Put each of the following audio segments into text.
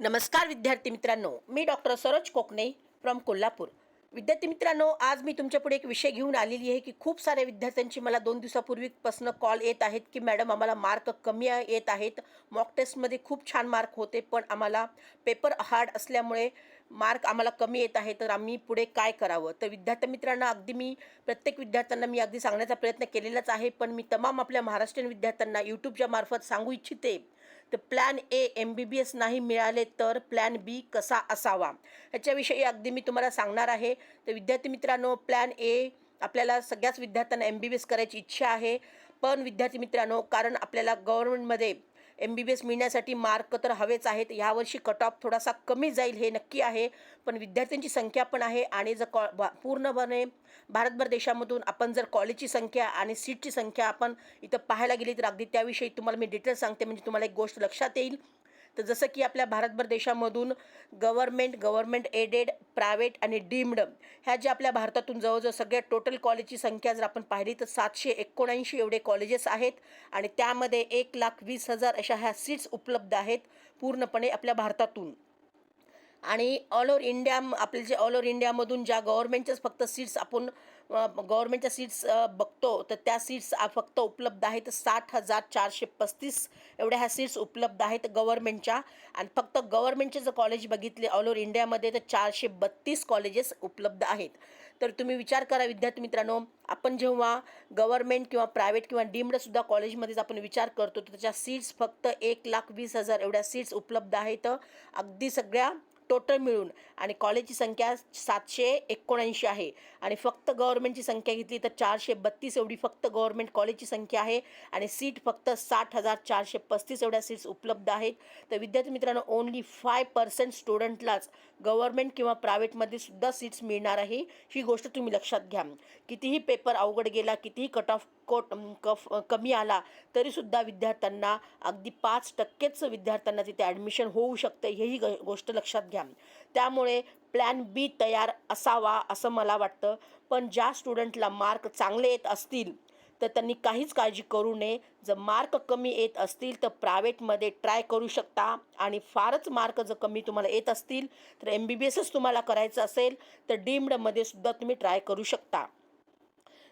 नमस्कार विद्यार्थी मित्रांनो मी डॉक्टर सरोज कोकणे फ्रॉम कोल्हापूर. विद्यार्थी मित्रांनो आज मी तुमच्यापुढे एक विषय घेऊन आलेली आहे की खूप साऱ्या विद्यार्थ्यांची मला दोन दिवसापूर्वीपासून कॉल येत आहेत की मॅडम आम्हाला मार्क कमी येत आहेत. मॉक टेस्टमध्ये खूप छान मार्क होते पण आम्हाला पेपर हार्ड असल्यामुळे मार्क आम्हाला कमी येत आहे. तर आम्ही पुढे काय करावं? तर विद्यार्थी मित्रांना अगदी मी प्रत्येक विद्यार्थ्यांना मी अगदी सांगण्याचा प्रयत्न केलेलाच आहे पण मी तमाम आपल्या महाराष्ट्रीयन विद्यार्थ्यांना यूट्यूबच्या मार्फत सांगू इच्छिते. तर plan A M B B S नाही मिळाले तर प्लॅन बी कसा असावा? ह्याच्याविषयी अगदी मी तुम्हाला सांगणार आहे. तर विद्यार्थी मित्रांनो प्लॅन ए आपल्याला सगळ्याच विद्यार्थ्यांना एम बी बी एस करायची इच्छा आहे. पण विद्यार्थी मित्रांनो कारण आपल्याला गव्हर्नमेंटमध्ये एम बी बी एस मिळण्यासाठी मार्क तर हवेच आहेत. ह्यावर्षी कट ऑफ थोडासा कमी जाईल हे नक्की आहे. पण विद्यार्थ्यांची संख्या पण आहे आणि जर कॉ पूर्णपणे भारतभर देशामधून आपण जर कॉलेजची संख्या आणि सीटची संख्या आपण इथं पाहायला गेली तर अगदी त्याविषयी तुम्हाला मी डिटेल्स सांगते. म्हणजे तुम्हाला एक गोष्ट लक्षात येईल. तर जसं की आपल्या भारतभर देशामधून गव्हर्मेंट गव्हर्मेंट एडेड प्रायव्हेट आणि डीम्ड ह्या ज्या आपल्या भारतातून जवळजवळ सगळ्या टोटल कॉलेजची संख्या जर आपण पाहिली तर सातशे एकोणऐंशी एवढे कॉलेजेस आहेत आणि त्यामध्ये एक लाख वीस हजार अशा ह्या सीट्स उपलब्ध आहेत पूर्णपणे आपल्या भारतातून. आणि ऑल ओव्हर इंडिया आपले जे ऑल ओव्हर इंडियामधून ज्या गव्हर्नमेंटच्याच फक्त सीट्स आपण गव्हर्नमेंटच्या सीट्स बघतो तर त्या सीट्स फक्त उपलब्ध आहेत साठ हजार चारशे पस्तीस एवढ्या ह्या सीट्स उपलब्ध आहेत गव्हर्नमेंटच्या. आणि फक्त गव्हर्नमेंटचे जर कॉलेज बघितले ऑल ओव्हर इंडियामध्ये तर चारशे बत्तीस कॉलेजेस उपलब्ध आहेत. तर तुम्ही विचार करा विद्यार्थी मित्रांनो आपण जेव्हा गव्हर्नमेंट किंवा प्रायव्हेट किंवा डीम्डसुद्धा कॉलेजमध्येच आपण विचार करतो तर त्याच्या सीट्स फक्त एक लाख वीस हजार एवढ्या सीट्स उपलब्ध आहेत. अगदी सगळ्या टोटल मिळून आणि कॉलेजची संख्या सातशे एकोणऐंशी आहे. आणि फक्त गव्हर्नमेंटची संख्या घेतली तर चारशे बत्तीस एवढी फक्त गव्हर्नमेंट कॉलेजची संख्या आहे. आणि सीट फक्त साठ हजार चारशे पस्तीस एवढ्या सीट्स उपलब्ध आहेत. तर विद्यार्थी मित्रांनो ओन्ली फाय पर्सेंट स्टुडंटलाच गव्हर्नमेंट किंवा प्रायव्हेटमध्ये सुद्धा सीट्स मिळणार आहे. ही गोष्ट तुम्ही लक्षात घ्या. कितीही पेपर अवघड गेला कितीही कट ऑफ कोट कफ कमी आला तरीसुद्धा विद्यार्थ्यांना अगदी पाच टक्केच विद्यार्थ्यांना तिथे ॲडमिशन होऊ शकतं हेही ग गोष्ट लक्षात घ्या. त्यामुळे प्लॅन बी तयार असावा असं मला वाटतं. पण ज्या स्टुडंटला मार्क चांगले येत असतील तर त्यांनी काहीच काळजी करू नये. जर मार्क कमी येत असतील तर प्रायव्हेटमध्ये ट्राय करू शकता. आणि फारच मार्क जर कमी तुम्हाला येत असतील तर एम बी बी एसच तुम्हाला करायचं असेल तर डीम्डमध्ये सुद्धा तुम्ही ट्राय करू शकता.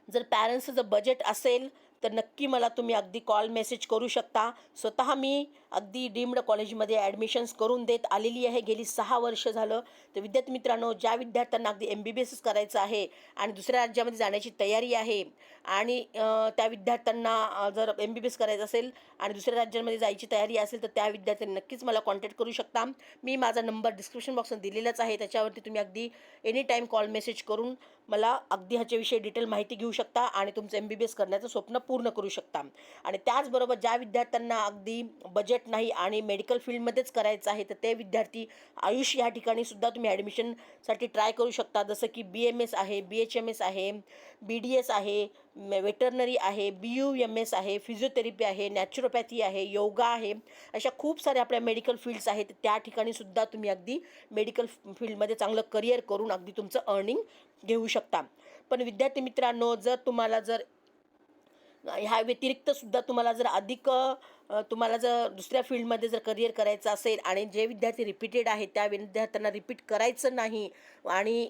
जर पॅरेंट्सचं जर बजेट असेल तर नक्की मला तुम्ही अगदी कॉल मेसेज करू शकता. स्वतः मी अगदी डीम्ड कॉलेजमध्ये ॲडमिशन्स करून देत आलेली आहे. गेली सहा वर्ष झालं. तर विद्यार्थी मित्रांनो ज्या विद्यार्थ्यांना अगदी एम बी बी एसच करायचं आहे आणि दुसऱ्या राज्यामध्ये जाण्याची तयारी आहे आणि त्या विद्यार्थ्यांना जर एम बी बी एस करायचं असेल आणि दुसऱ्या राज्यांमध्ये जायची तयारी असेल तर त्या विद्यार्थ्यांनी नक्कीच मला कॉन्टॅक्ट करू शकता. मी माझा नंबर डिस्क्रिप्शन बॉक्समध्ये दिलेलाच आहे. त्याच्यावरती तुम्ही अगदी एनी टाईम कॉल मेसेज करून मला अगदी ह्याच्याविषयी डिटेल माहिती घेऊ शकता आणि तुमचं एम बी बी एस करण्याचं स्वप्न पूर्ण करू शकता. आणि त्याचबरोबर ज्या विद्यार्थ्यांना अगदी बजेट नाही आणि मेडिकल फील्डमध्येच करायचं आहे तर ते विद्यार्थी आयुष या ठिकाणी सुद्धा तुम्ही ॲडमिशनसाठी ट्राय करू शकता. जसं की बी एम एस आहे बी एच एम एस आहे बी डी एस आहे वेटरनरी आहे बी यू एम एस आहे फिजिओथेरपी आहे नॅचरोपॅथी आहे योगा आहे अशा खूप साऱ्या आपल्या मेडिकल फील्ड्स आहेत. त्या ठिकाणी सुद्धा तुम्ही अगदी मेडिकल फील्डमध्ये चांगलं करिअर करून अगदी तुमचं अर्निंग घेऊ शकता. पण विद्यार्थी मित्रांनो जर तुम्हाला जर ह्या व्यतिरिक्त सुद्धा तुम्हाला जर अधिक तुम्हाला जर दुसऱ्या फील्डमध्ये जर करिअर करायचं असेल आणि जे विद्यार्थी रिपीटेड आहेत त्या विद्यार्थ्यांना रिपीट करायचं नाही आणि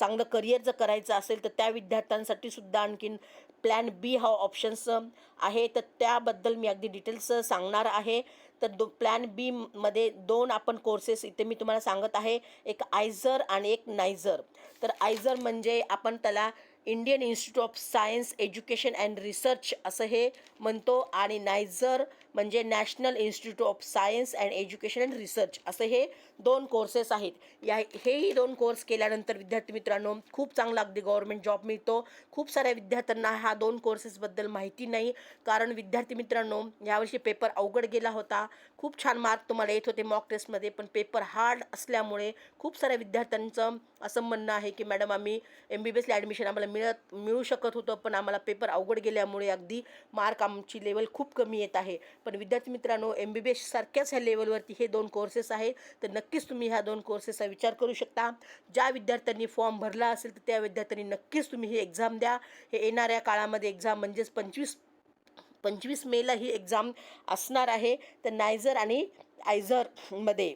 चांगलं करिअर जर करायचं असेल तर त्या विद्यार्थ्यांसाठी सुद्धा आणखीन प्लॅन बी हा ऑप्शन्स आहे. तर त्याबद्दल मी अगदी डिटेल्स सांगणार आहे. तर दो प्लॅन बीमध्ये दोन आपण कोर्सेस इथे मी तुम्हाला सांगत आहे. एक आयझर आणि एक नायझर तर आयझर म्हणजे आपण त्याला Indian institute of science education and research असं हे म्हणतो. आणि नायझर म्हणजे national institute of science and education and research असं हे दोन कोर्सेस आहेत. या हेही दोन कोर्स केल्यानंतर विद्यार्थी मित्रांनो खूप चांगला अगदी गव्हर्मेंट जॉब मिळतो. खूप साऱ्या विद्यार्थ्यांना ह्या दोन कोर्सेसबद्दल माहिती नाही. कारण विद्यार्थी मित्रांनो यावर्षी पेपर अवघड गेला होता. खूप छान मार्क तुम्हाला येत होते मॉक टेस्टमध्ये पण पेपर हार्ड असल्यामुळे खूप साऱ्या विद्यार्थ्यांचं असं म्हणणं आहे की मॅडम आम्ही एम बी बी एसला ॲडमिशन आम्हाला मिळत मिळू शकत होतं पण आम्हाला पेपर अवघड गेल्यामुळे अगदी मार्क आमची लेवल खूप कमी येत आहे. पण विद्यार्थी मित्रांनो एम बी बी एस सारख्याच ह्या लेवलवरती हे दोन कोर्सेस आहेत. तर नक्कीच तुम्ही ह्या दोन कोर्सेसचा विचार करू शकता. ज्या विद्यार्थ्यांनी फॉर्म भरला असेल तर त्या विद्यार्थ्यांनी नक्कीच तुम्ही ही एक्झाम द्या. हे येणाऱ्या काळामध्ये एक्झाम म्हणजेच पंचवीस पंचवीस मेला ही एक्झाम असणार आहे. तर नायझर आणि आयझरमध्ये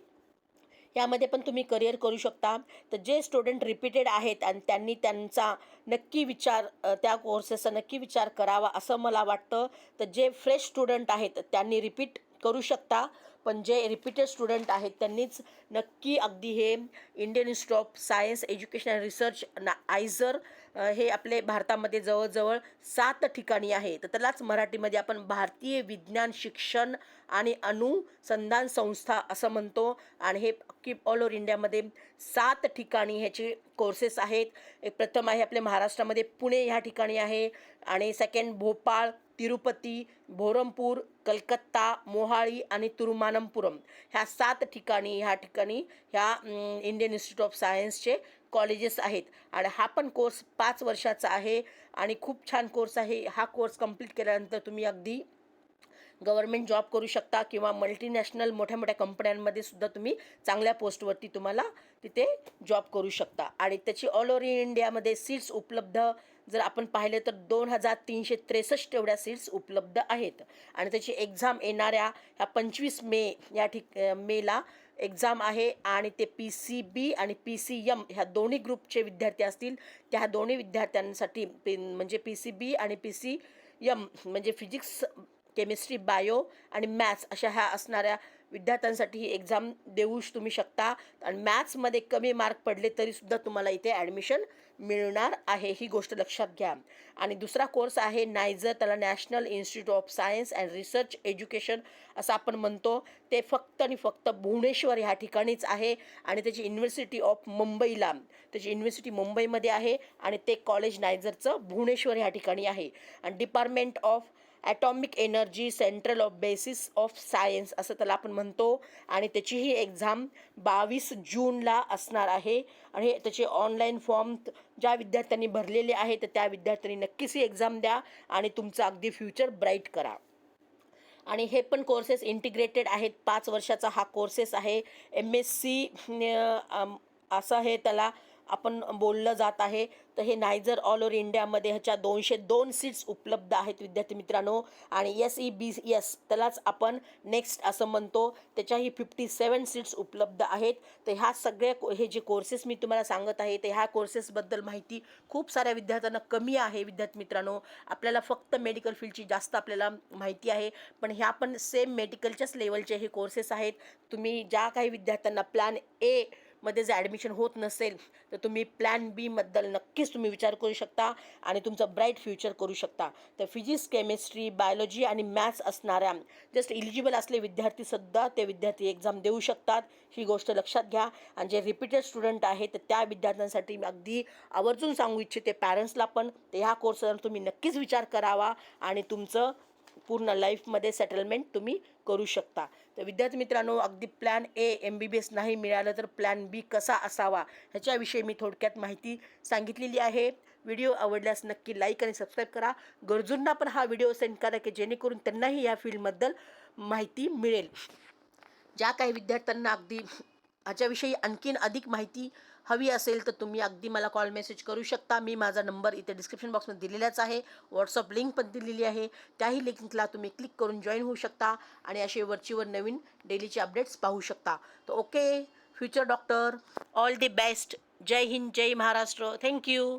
यामध्ये पण तुम्ही करिअर करू शकता. तर जे स्टुडंट रिपीटेड आहेत आणि त्यांनी त्यांचा नक्की विचार त्या कोर्सेसचा नक्की विचार करावा असं मला वाटतं. तर जे फ्रेश स्टुडंट आहेत त्यांनी रिपीट करू शकता. पण जे रिपीटेड स्टुडंट आहेत त्यांनीच नक्की अगदी हे Indian institute of science education and research ना आयझर हे आपले भारतामध्ये जवळजवळ सात ठिकाणी आहे. तर त्यालाच मराठीमध्ये आपण भारतीय विज्ञान शिक्षण आणि अनुसंधान संस्था असं म्हणतो. आणि हे की ऑल ओव्हर इंडियामध्ये सात ठिकाणी ह्याचे कोर्सेस आहेत. एक प्रथम आहे आपल्या महाराष्ट्रामध्ये पुणे ह्या ठिकाणी आहे. आणि सेकंड भोपाळ तिरुपती भोरमपूर कलकत्ता मोहाळी आणि तिरुमानंपुरम ह्या सात ठिकाणी ह्या ठिकाणी ह्या इंडियन इन्स्टिट्यूट ऑफ सायन्सचे कॉलेजेस आहेत. आणि हा पण कोर्स पाच वर्षाचा आहे आणि खूप छान कोर्स आहे. हा कोर्स कंप्लीट केल्यानंतर तुम्ही अगदी गव्हर्मेंट जॉब करू शकता किंवा मल्टीनॅशनल मोठ्या मोठ्या कंपन्यांमध्ये सुद्धा तुम्ही चांगल्या पोस्टवरती तुम्हाला तिथे जॉब करू शकता. आणि त्याची ऑल ओव्हर इंडियामध्ये सीट्स उपलब्ध जर आपण पाहिले तर दोन हजार तीनशे त्रेसष्ट एवढ्या सीट्स उपलब्ध आहेत. आणि त्याची एक्झाम येणाऱ्या ह्या पंचवीस मे या ठिक मेला एक्झाम आहे आणि ते पी सी बी आणि पी सी एम ह्या दोन्ही ग्रुपचे विद्यार्थी असतील. त्या दोन्ही विद्यार्थ्यांसाठी पी म्हणजे पी सी बी आणि पी सी यम म्हणजे फिजिक्स केमिस्ट्री बायो आणि मॅथ्स अशा ह्या असणाऱ्या विद्यार्थ्यांसाठी ही एक्झाम देऊ तुम्ही शकता. आणि मॅथ्समध्ये कमी मार्क पडले तरीसुद्धा तुम्हाला इथे ॲडमिशन मिळणार आहे ही गोष्ट लक्षात घ्या. आणि दुसरा कोर्स आहे नायझर त्याला national institute of science and research education असं आपण म्हणतो. ते फक्त आणि फक्त भुवनेश्वर ह्या ठिकाणीच आहे आणि त्याची युनिव्हर्सिटी ऑफ मुंबईला त्याची युनिव्हर्सिटी मुंबईमध्ये आहे आणि ते कॉलेज नायझरचं भुवनेश्वर ह्या ठिकाणी आहे. आणि department of atomic energy central of basis of science असं त्याला आपण म्हणतो. आणि त्याचीही एक्झाम बावीस जूनला असणार आहे. आणि हे त्याचे ऑनलाईन फॉर्म ज्या विद्यार्थ्यांनी भरलेले आहेत तर त्या विद्यार्थ्यांनी नक्कीच ही एक्झाम द्या आणि तुमचं अगदी फ्युचर ब्राईट करा. आणि हे पण कोर्सेस इंटिग्रेटेड आहेत. पाच वर्षाचा हा कोर्सेस आहे. एम एस सी असं हे त्याला. आपण बोललं जात आहे तर हे नायजर ऑल ओव्हर इंडियामध्ये ह्याच्या दोनशे दोन सीट्स उपलब्ध आहेत विद्यार्थी मित्रांनो. आणि एस ई बी एस त्यालाच आपण नेक्स्ट असं म्हणतो. त्याच्याही फिफ्टी सेवन सीट्स उपलब्ध आहेत. तर ह्या सगळ्या को- हे जे कोर्सेस मी तुम्हाला सांगत आहे तर ह्या कोर्सेसबद्दल माहिती खूप साऱ्या विद्यार्थ्यांना कमी आहे विद्यार्थी मित्रांनो. आपल्याला फक्त मेडिकल फील्डची जास्त आपल्याला माहिती आहे पण ह्या पण सेम मेडिकलच्याच लेवलचे हे कोर्सेस आहेत. तुम्ही ज्या काही विद्यार्थ्यांना प्लॅन ए मध्ये जर ॲडमिशन होत नसेल तर तुम्ही प्लॅन बीबद्दल नक्कीच तुम्ही विचार करू शकता आणि तुमचं ब्राईट फ्युचर करू शकता. तर फिजिक्स केमिस्ट्री बायोलॉजी आणि मॅथ्स असणाऱ्या जस्ट इलिजिबल असले विद्यार्थीसुद्धा ते विद्यार्थी एक्झाम देऊ शकतात. ही गोष्ट लक्षात घ्या. आणि जे रिपीटेड स्टुडंट आहे तर त्या विद्यार्थ्यांसाठी मी अगदी आवर्जून सांगू इच्छिते पॅरेंट्सला पण. तर ह्या कोर्सवर तुम्ही नक्कीच विचार करावा आणि तुमचं पूर्ण लाईफमध्ये सेटलमेंट तुम्ही करू शकता. तर विद्यार्थी मित्रांनो अगदी plan A M B B S नाही मिळालं तर प्लॅन बी कसा असावा ह्याच्याविषयी मी थोडक्यात माहिती सांगितलेली आहे. व्हिडिओ आवडल्यास नक्की लाईक आणि सबस्क्राईब करा. गरजूंना पण हा व्हिडिओ सेंड करा की जेणेकरून त्यांनाही या फील्डबद्दल माहिती मिळेल. ज्या काही विद्यार्थ्यांना अगदी ह्याच्याविषयी आणखीन अधिक माहिती हवी असेल तर तुम्ही अगदी मला कॉल मेसेज करू शकता. मी माझा नंबर इथे डिस्क्रिप्शन बॉक्समध्ये दिलेलाच आहे. व्हॉट्सअप लिंक पण दिलेली आहे. त्याही लिंकला तुम्ही क्लिक करून जॉईन होऊ शकता आणि असे वरचीवर नवीन डेलीचे अपडेट्स पाहू शकता. तर okay future doctor all the best जय हिंद जय महाराष्ट्र. Thank you